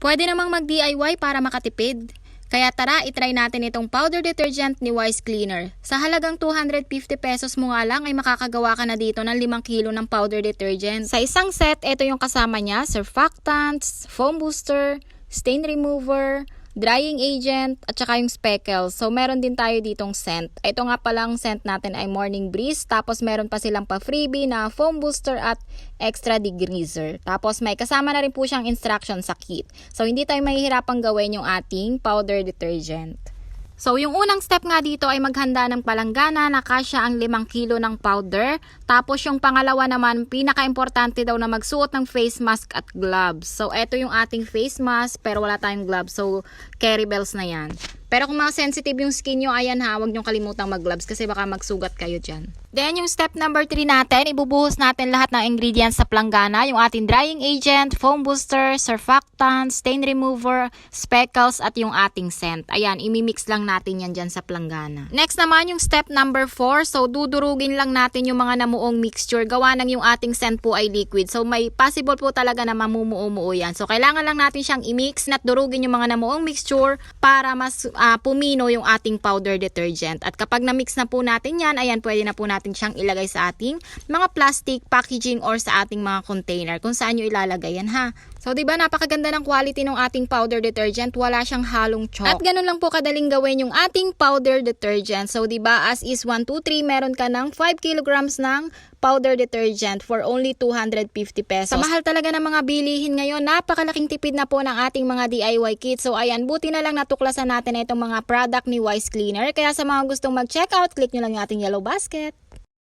Pwede namang mag-DIY para makatipid. Kaya tara, itry natin itong powder detergent ni Wise Cleaner. Sa halagang 250 pesos mo nga lang ay makakagawa ka na dito ng 5 kilo ng powder detergent. Sa isang set, ito yung kasama niya, surfactants, foam booster, stain remover, drying agent, at saka yung speckles. So, meron din tayo ditong scent. Ito nga palang scent natin ay Morning Breeze. Tapos, meron pa silang pa-freebie na foam booster at extra degreaser. Tapos, may kasama na rin po siyang instruction sa kit. So, hindi tayo mahihirapang gawin yung ating powder detergent. So, yung unang step nga dito ay maghanda ng palanggana na kasya ang 5 kilo ng powder. Tapos, yung pangalawa naman, pinaka-importante daw na magsuot ng face mask at gloves. So, eto yung ating face mask, pero wala tayong gloves. So, carry bells na yan. Pero kung mga sensitive yung skin nyo, ayan ha, huwag nyo kalimutang mag-gloves kasi baka magsugat kayo dyan. Then, yung step number 3 natin, ibubuhos natin lahat ng ingredients sa planggana. Yung ating drying agent, foam booster, surfactant, stain remover, speckles, at yung ating scent. Ayan, imimix lang natin yan dyan sa planggana. Next naman, yung step number 4. So, dudurugin lang natin yung mga namuong mixture. Gawa ng yung ating scent po ay liquid. So, may possible po talaga na mamumuo-muo yan. So, kailangan lang natin siyang i-mix at durugin yung mga namuong mixture para mas ah, pumino yung ating powder detergent. At kapag na-mix na po natin yan, ayan, pwede na po natin siyang ilagay sa ating mga plastic packaging or sa ating mga container kung saan nyo ilalagay yan ha. So, di ba napakaganda ng quality ng ating powder detergent, wala siyang halong chalk. At ganun lang po kadaling gawin yung ating powder detergent. So, di ba as is 1, 2, 3, meron ka ng 5 kilograms ng powder detergent for only 250 pesos. Sa mahal talaga ng mga bilihin ngayon, napakalaking tipid na po ng ating mga DIY kit. So ayan, buti na lang natuklasan natin itong mga product ni Wise Cleaner. Kaya sa mga gustong mag-check out, click nyo lang yung ating yellow basket.